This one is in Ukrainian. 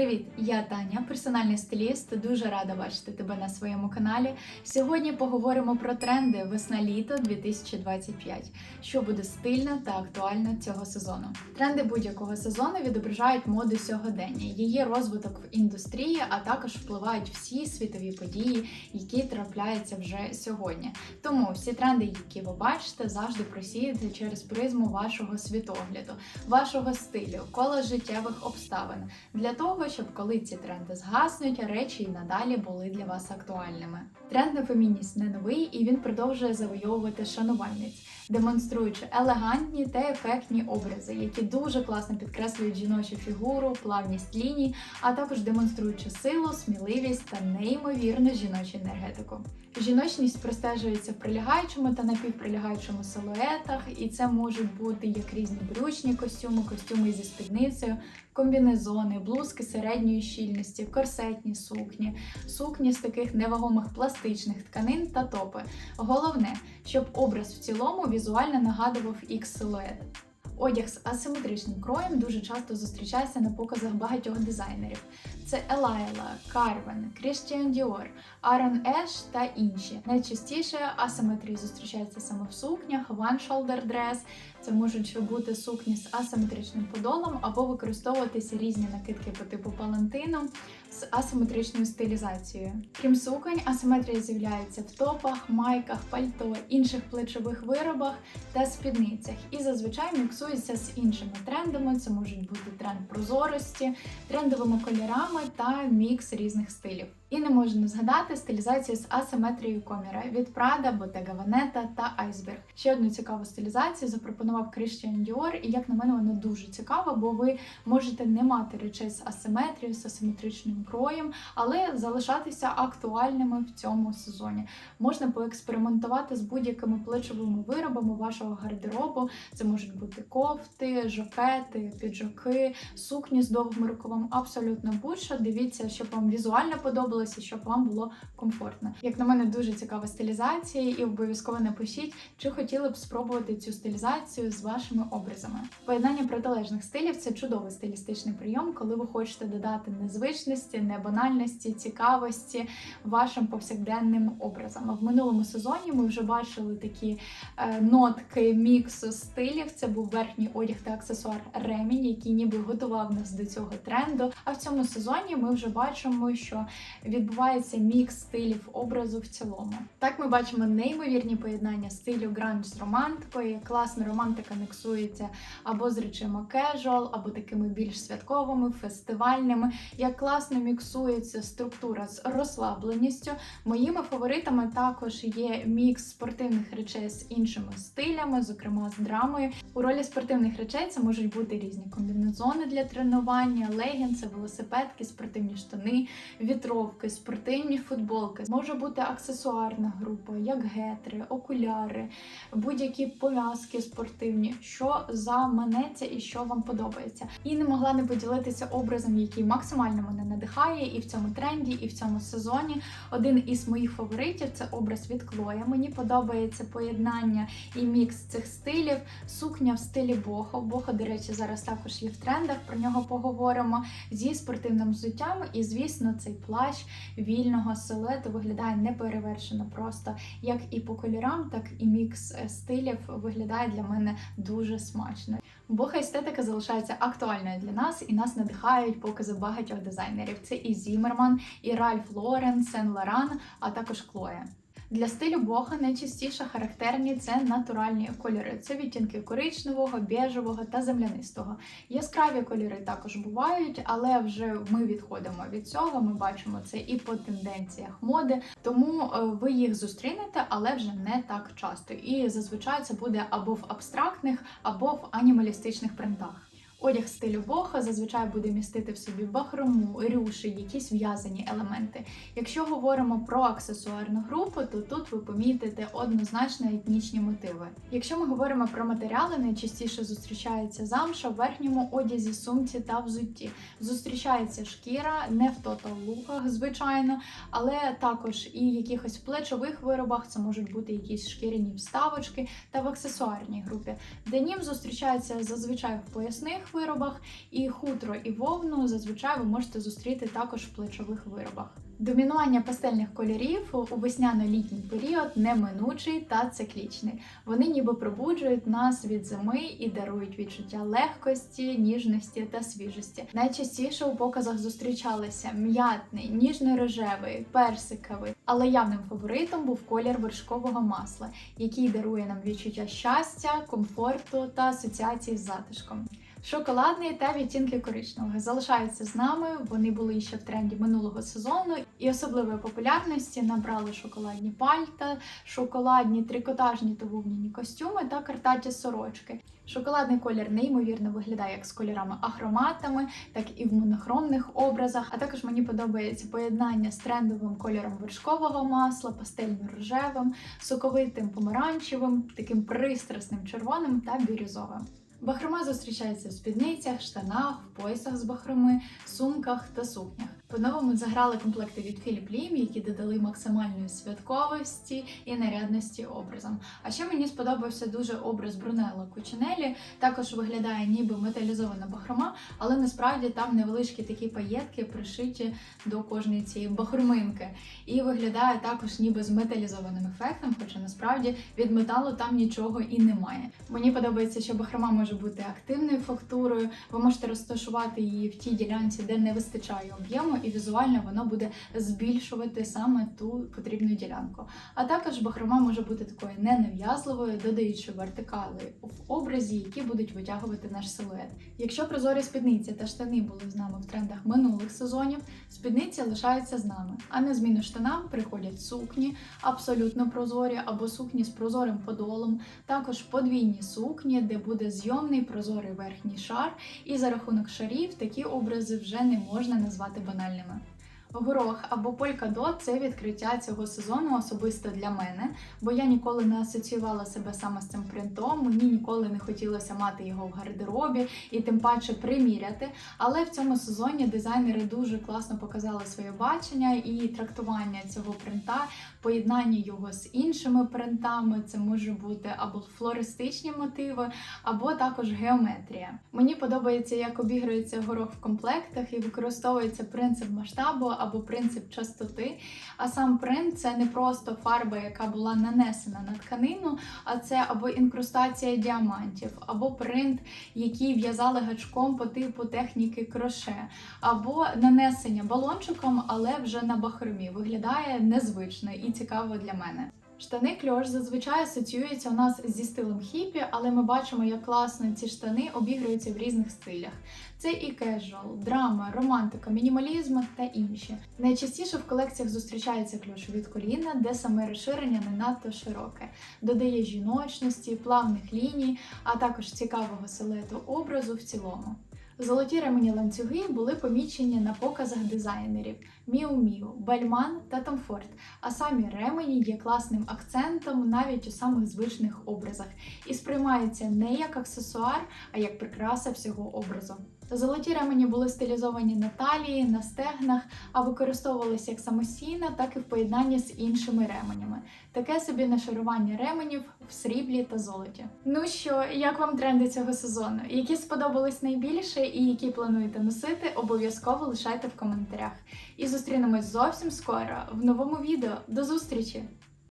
Привіт, я Таня, персональний стиліст. Дуже рада бачити тебе на своєму каналі. Сьогодні поговоримо про тренди весна-літо 2025, що буде стильно та актуально цього сезону. Тренди будь-якого сезону відображають моду сьогодення, її розвиток в індустрії, а також впливають всі світові події, які трапляються вже сьогодні. Тому всі тренди, які ви бачите, завжди просіяти через призму вашого світогляду, вашого стилю, кола життєвих обставин для того, щоб коли ці тренди згаснуть, речі і надалі були для вас актуальними. Тренд на фемінність не новий, і він продовжує завойовувати шанувальниць, демонструючи елегантні та ефектні образи, які дуже класно підкреслюють жіночу фігуру, плавність ліній, а також демонструючи силу, сміливість та неймовірну жіночу енергетику. Жіночність простежується в прилягаючому та напівприлягаючому силуетах, і це можуть бути як різні брючні костюми, костюми зі спідницею, комбінезони, блузки середньої щільності, корсетні сукні, сукні з таких невагомих пластичних тканин та топи. Головне, щоб образ в цілому візуально нагадував ікс силует. Одяг з асиметричним кроєм дуже часто зустрічається на показах багатьох дизайнерів. Це Елайла, Карвен, Christian Dior, Aaron Esh та інші. Найчастіше асиметрії зустрічаються саме в сукнях, one shoulder dress. Це можуть бути сукні з асиметричним подолом або використовуватися різні накидки по типу палантину з асиметричною стилізацією. Крім суконь, асиметрія з'являється в топах, майках, пальто, інших плечових виробах та спідницях і зазвичай міксується з іншими трендами. Це можуть бути тренд прозорості, трендовими кольорами та мікс різних стилів. І не можна згадати стилізацію з асиметрією коміра від Prada, Bottega Veneta та Iceberg. Ще одну цікаву стилізацію запропонував Christian Dior, і як на мене вона дуже цікава, бо ви можете не мати речей з асиметрією, з асиметричним кроєм, але залишатися актуальними в цьому сезоні. Можна поекспериментувати з будь-якими плечовими виробами вашого гардеробу. Це можуть бути кофти, жакети, піджаки, сукні з довгим рукавом, абсолютно будь-що. Дивіться, щоб вам візуально подобалося, щоб вам було комфортно. Як на мене, дуже цікава стилізація, і обов'язково напишіть, чи хотіли б спробувати цю стилізацію з вашими образами. Поєднання протилежних стилів це чудовий стилістичний прийом, коли ви хочете додати незвичності, небанальності, цікавості вашим повсякденним образам. В минулому сезоні ми вже бачили такі е, нотки міксу стилів. Це був верхній одяг та аксесуар ремінь, який ніби готував нас до цього тренду. А в цьому сезоні ми вже бачимо, що відбувається мікс стилів образу в цілому. Так ми бачимо неймовірні поєднання стилю гранж з романтикою. Класна романтика міксується або з речима кежуал, або такими більш святковими, фестивальними. Як класно міксується структура з розслабленістю. Моїми фаворитами також є мікс спортивних речей з іншими стилями, зокрема з драмою. У ролі спортивних речей це можуть бути різні комбінезони для тренування, легінси, велосипедки, спортивні штани, вітровки, спортивні футболки. Може бути аксесуарна група, як гетри, окуляри, будь-які пов'язки спортивні, що заманеться і що вам подобається. І не могла не поділитися образом, який максимально мене надихає і в цьому тренді, і в цьому сезоні. Один із моїх фаворитів це образ від Клоя. Мені подобається поєднання і мікс цих стилів. Сукня в стилі бохо. Бохо, до речі, зараз також є в трендах. Про нього поговоримо зі спортивним взуттям. І, звісно, цей плащ вільного силуету виглядає неперевершено просто як і по кольорам, так і мікс е, стилів виглядає для мене дуже смачно. Боха естетика залишається актуальною для нас і нас надихають покази багатьох дизайнерів. Це і Зімерман, і Ральф Лорен, Сен Лоран, а також Клоя. Для стилю боха найчастіше характерні це натуральні кольори. Це відтінки коричневого, біжевого та землянистого. Яскраві кольори також бувають, але вже ми відходимо від цього. Ми бачимо це і по тенденціях моди, тому е, ви їх зустрінете, але вже не так часто. І зазвичай це буде або в абстрактних, або в анімалістичних принтах. Одяг стилю боха зазвичай буде містити в собі бахрому, рюші, якісь в'язані елементи. Якщо говоримо про аксесуарну групу, то тут ви помітите однозначно етнічні мотиви. Якщо ми говоримо про матеріали, найчастіше зустрічається замша в верхньому одязі, сумці та взутті. Зустрічається шкіра, не в тотал-луках, звичайно, але також і якихось плечових виробах, це можуть бути якісь шкіряні вставочки та в аксесуарній групі. Денім зустрічається зазвичай в поясних виробах, і хутро і вовну зазвичай ви можете зустріти також в плечових виробах. Домінування пастельних кольорів у весняно-літній період неминучий та циклічний. Вони ніби пробуджують нас від зими і дарують відчуття легкості, ніжності та свіжості. Найчастіше у показах зустрічалися м'ятний, ніжно-рожевий, персиковий, але явним фаворитом був колір вершкового масла, який дарує нам відчуття щастя, комфорту та асоціації з затишком. Шоколадний та відтінки коричневого залишаються з нами. Вони були ще в тренді минулого сезону, і особливої популярності набрали шоколадні пальта, шоколадні трикотажні та вовняні костюми та картаті сорочки. Шоколадний колір неймовірно виглядає як з кольорами ахроматами, так і в монохромних образах. А також мені подобається поєднання з трендовим кольором вершкового масла, пастельно-рожевим, соковитим помаранчевим, таким пристрасним червоним та бірюзовим. Бахрома зустрічається в спідницях, штанах, в поясах з бахроми, сумках та сукнях. По-новому заграли комплекти від Philip Lim, які додали максимальної святковості і нарядності образом. А ще мені сподобався дуже образ Брунелло Кучинелі. Також виглядає ніби металізована бахрома, але насправді там невеличкі такі паєтки пришиті до кожної цієї бахроминки. І виглядає також ніби з металізованим ефектом, хоча насправді від металу там нічого і немає. Мені подобається, що бахрома може бути активною фактурою. Ви можете розташувати її в тій ділянці, де не вистачає об'єму, і візуально воно буде збільшувати саме ту потрібну ділянку. А також бахрома може бути такою ненав'язливою, додаючи вертикали в образі, які будуть витягувати наш силует. Якщо прозорі спідниці та штани були з нами в трендах минулих сезонів, спідниці лишаються з нами. А на зміну штанам приходять сукні, абсолютно прозорі або сукні з прозорим подолом, також подвійні сукні, де буде зйомний прозорий верхній шар, і за рахунок шарів такі образи вже не можна назвати банальними. alemán. Горох або полькадот – це відкриття цього сезону особисто для мене, бо я ніколи не асоціювала себе саме з цим принтом. Мені ніколи не хотілося мати його в гардеробі і тим паче приміряти. Але в цьому сезоні дизайнери дуже класно показали своє бачення і трактування цього принта, поєднання його з іншими принтами. Це може бути або флористичні мотиви, або також геометрія. Мені подобається, як обігрується горох в комплектах і використовується принцип масштабу або принцип частоти. А сам принт це не просто фарба, яка була нанесена на тканину, а це або інкрустація діамантів, або принт, який в'язали гачком по типу техніки кроше, або нанесення балончиком, але вже на бахромі. Виглядає незвично і цікаво для мене. Штани кльош зазвичай асоціюються у нас зі стилем хіпі, але ми бачимо, як класно ці штани обігруються в різних стилях. Це і кежуал, драма, романтика, мінімалізм та інші. Найчастіше в колекціях зустрічається кльош від коліна, де саме розширення не надто широке, додає жіночності, плавних ліній, а також цікавого силуету образу в цілому. Золоті ремені ланцюги були помічені на показах дизайнерів Miu Miu, Бельман та Ford, а самі ремені є класним акцентом навіть у самих звичних образах і сприймаються не як аксесуар, а як прикраса всього образу. Золоті ремені були стилізовані на талії, на стегнах, а використовувалися як самостійно, так і в поєднанні з іншими ременями. Таке собі нашарування ременів в сріблі та золоті. Ну що, як вам тренди цього сезону? Які сподобались найбільше і які плануєте носити, обов'язково лишайте в коментарях. І зустрінемось зовсім скоро в новому відео. До зустрічі!